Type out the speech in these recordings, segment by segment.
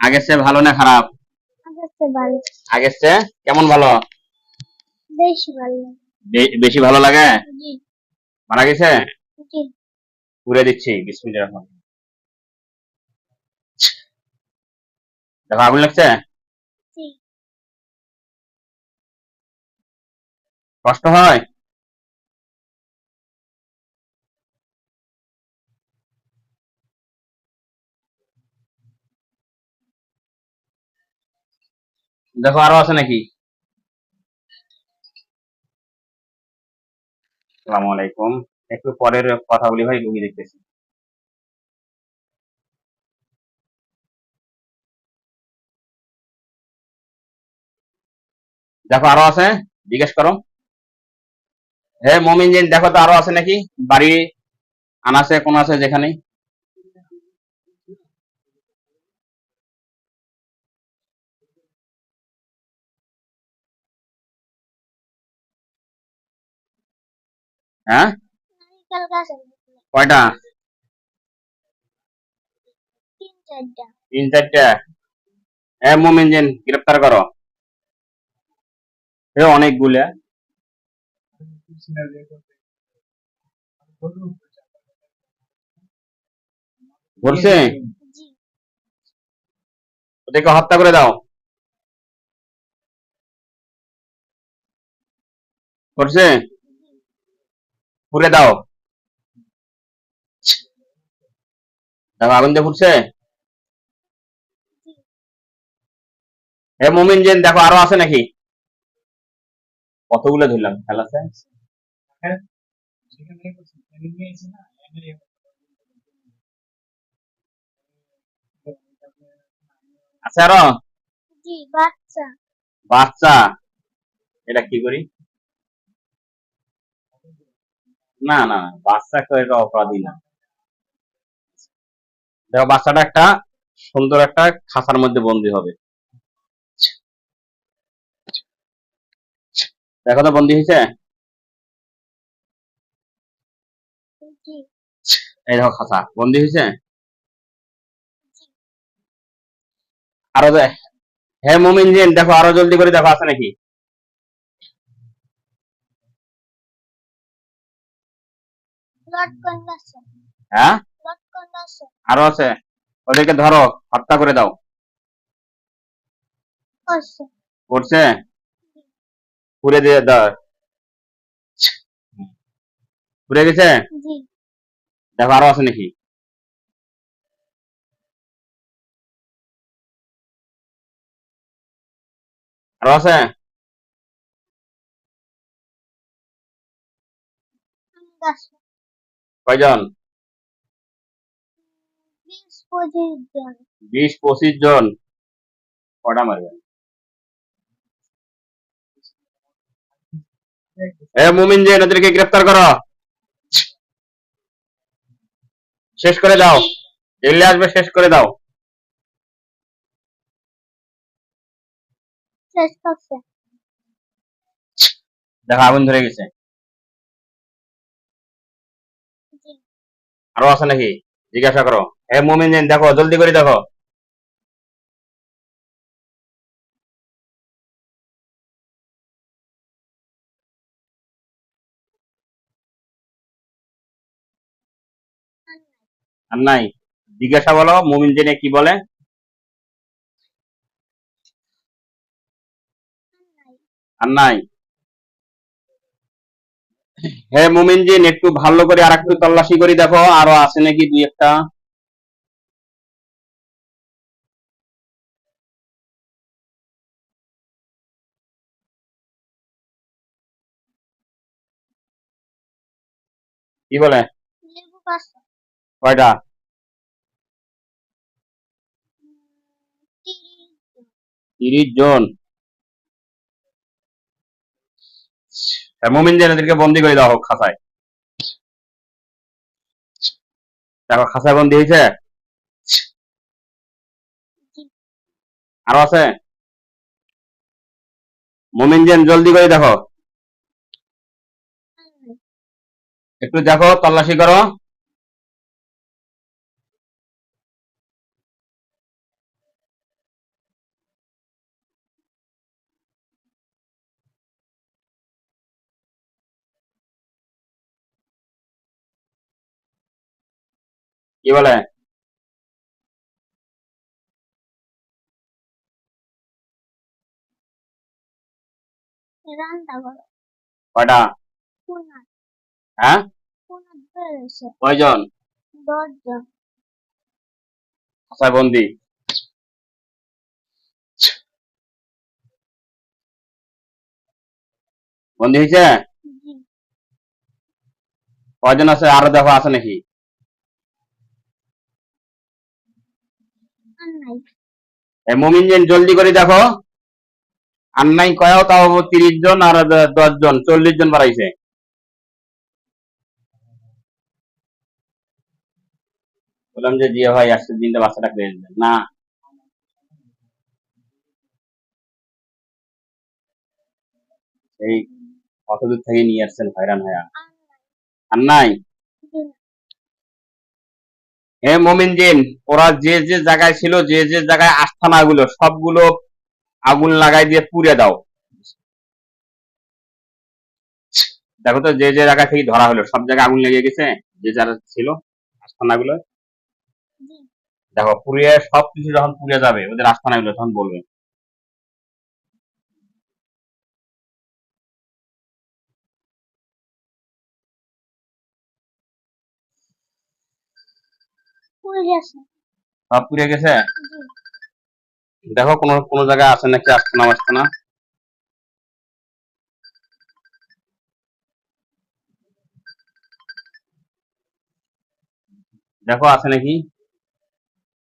আগের চেয়ে ভালো না খারাপ? আগের চেয়ে কেমন ভালো? বেশি ভালো বেশি ভালো লাগে? মারা গেছে? পুরে দিচ্ছি বিসমিল্লাহির রহমানির রহিম। দেখো আগুন লাগছে? কষ্ট হয়? দেখো আরও আছে নাকি? আসসালামু আলাইকুম। একটু পরের কথা বলি ভাই রুগী দেখতেছি। দেখো আরও আছে, জিজ্ঞেস করো। হ্যাঁ মমিন দেখো তো আরও আছে নাকি? বাড়ি আনাছে কোন আছে যেখানে? হ্যাঁ? কয়টা? তিন, চারটা। তিন চারটা হ্যাঁ মমিন জিন, গ্রেপ্তার করো। এ, অনেকগুলা। ধরছে ওদেরকে হত্যা করে দাও। করছে পুড়ে দাও। দিয়ে ফুটছে। হে মুমিন জেন দেখো আরও আছে নাকি? কতগুলো ধরলাম? খেলা আছে আছে আরও? বাচ্চা। বাচ্চা। এটা কি করি? না না বাচ্চা কেউ এটা অপরাধী না। দেখো, বাচ্চাটা একটা সুন্দর একটা খাঁচার মধ্যে বন্দি হবে। দেখো তো, বন্দি হয়েছে? এই দেখো, খাঁচা। বন্দি হয়েছে? আরও দে। হে, মোমিন দেখো, আরও জলদি করে দেখো, আছে নাকি? হ্যাঁ? আরও আছে। ওদেরকে ধরো হত্যা করে দাও। করছে? পুড়ে দিয়ে দাও। পুড়ে গেছে? দেখো আরও আছে নাকি? আরও আছে? গাছ কয়জন? বিশ পঁচিশ জন। কটা মারবে এ মুমিন যে এনাদেরকে গ্রেফতার করো। শেষ করে দাও। জেলে আসবে শেষ করে দাও। দেখো আগুন ধরে গেছে। আরও আছে নাকি? জিজ্ঞাসা করো। এ মুমিন জেন দেখো, জলদি করে দেখো। নাই। জিজ্ঞাসা বলো, মুমিন জেনে কি বলে? আর নাই। হে মুমিন জিন একটু ভালো করে আর একটু তল্লাশি করে দেখো, আরও আছে নাকি দুই একটা? কি বলে? কয়টা? তিরিশ জন তিরিশ জন হ্যাঁ, মুমিন এদেরকে বন্দি করে দেওয়া হোক খাসায় দেখো খাসায় বন্দি হয়েছে? আরও আছে? মোমিন জেন জলদি করে দেখো। একটু দেখো তল্লাশি করো। কি বলে? হ্যাঁ? কয়জন? দশজন। বন্দি। বন্দি হয়েছে? জি। কয়জন আছে? আরও দেখো আছে নাকি? মমিন জেন জলদি করে দেখো। আর নাই কয়াও, তাও তিরিশ জন আর দশ জন, চল্লিশ জন বাড়াইছে। বললাম যে, জিয়া ভাই আজকের দিনটা বাচ্চাটা পেয়ে না। এই কত থেকে নিয়ে আসছেন, হয়রান হয়ে। আর নাই। হে মমিন দিন ওরা যে যে জায়গায় ছিল যে যে জায়গায় আস্থানা গুলো সবগুলো আগুন লাগাই দিয়ে পুড়ে দাও। দেখো তো যে যে জায়গা থেকে ধরা হলো সব জায়গায় আগুন লেগে গেছে যে যারা ছিল আস্থানা গুলো দেখো পুড়িয়ে সবকিছু যখন পুড়ে যাবে ওদের আস্থানা গুলো তখন বলবে। পুড়ে গেছে। সব পুড়ে গেছে? দেখো কোন কোন জায়গায় আছে নাকি আস্থানা আস্থানা দেখো আছে নাকি?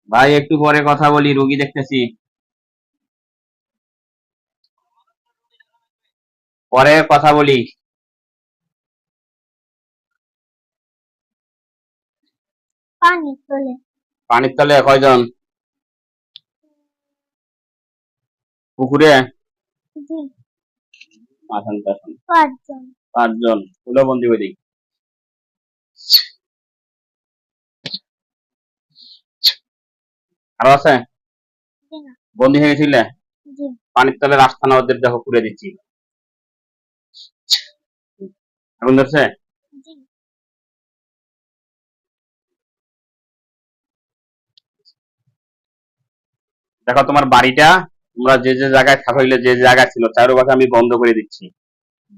ভাই একটু পরে কথা বলি রোগী দেখতেছি। পরে কথা বলি। পানি চলে পানির তলে কয়জন? পুকুরে? আসেন আসেন পাঁচজন। আরও আছে? বন্দি হয়ে গেছিলে? পানির তলে রাস্তা না ওদের দেখো পুড়ে দিচ্ছি। আগুন ধরছে? দেখো তোমার বাড়িটা তোমরা যে যে জায়গায় থাকলে যে জায়গা ছিল চারোপাশে আমি বন্ধ করে দিচ্ছি।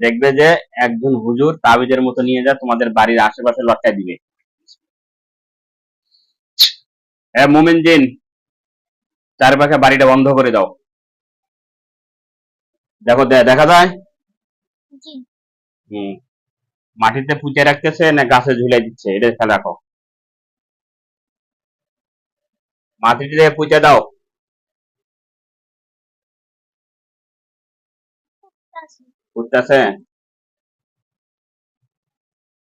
দেখবে যে একজন হুজুর তাবিজের মতো নিয়ে যা তোমাদের বাড়ির আশেপাশে লটকাই দিবে। হ্যাঁ মোমিন দিন চারপাশে বাড়িটা বন্ধ করে দাও। দেখো দেখা যায়? হুম। মাটিতে পুঁতে রাখতেছে না গাছে ঝুলাই দিচ্ছে? এটা খেয়াল রাখো। মাটিতে পুঁতে দাও। করতেছে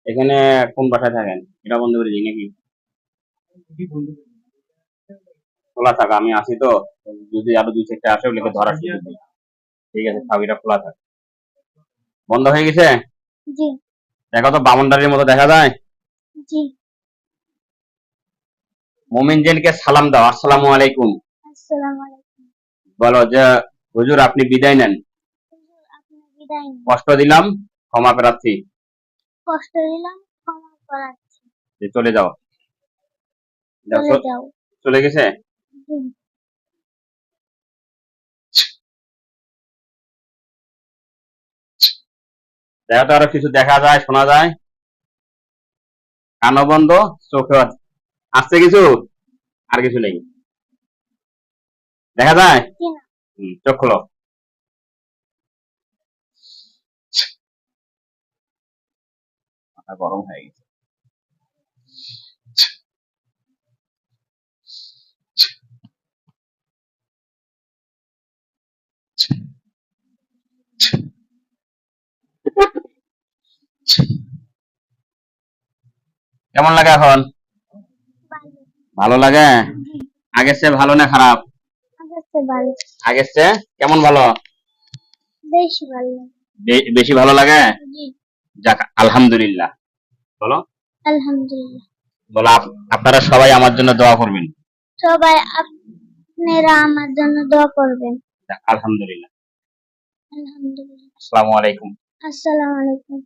এখানে কোন বাসায় থাকেন? এটা বন্ধ করে দিই নাকি? খোলা থাকা আমি আসি তো। যদি আরও দুই চারটা আসে ওগুলোকে ধরার সুযোগ ঠিক আছে চাবিটা খোলা থাক। বন্ধ হয়ে গেছে? দেখো তো বামনডারির মতো দেখা যায়? মোমিন জেনকে সালাম দাও আসসালামু আলাইকুম। বলো যে হুজুর আপনি বিদায় নেন হুজুর আপনি বিদায় নিন কষ্ট দিলাম ক্ষমা প্রার্থী। কষ্ট দিলাম ক্ষমা যে চলে যাও। চলে গেছে? দেখা তো আরও কিছু দেখা যায় শোনা যায়। কানও বন্ধ চোখে আসছে কিছু? আর কিছু নেই। দেখা যায়? চোখ খোলো। মাথা গরম হয়ে গেছে। কেমন লাগে এখন? ভালো লাগে? আগের চেয়ে ভালো না খারাপ? আগের চেয়ে কেমন ভালো? বেশি ভালো। বে- বেশি ভালো লাগে? যাক আলহামদুলিল্লাহ। বলো। আলহামদুলিল্লাহ। বলো আপ- আপনারা সবাই আমার জন্য দোয়া করবেন। সবাই আপনারা আমার জন্য দোয়া করবেন। আলহামদুলিল্লাহ। আলহামদুলিল্লাহ। আসসালামু আলাইকুম। আসসালামু আলাইকুম।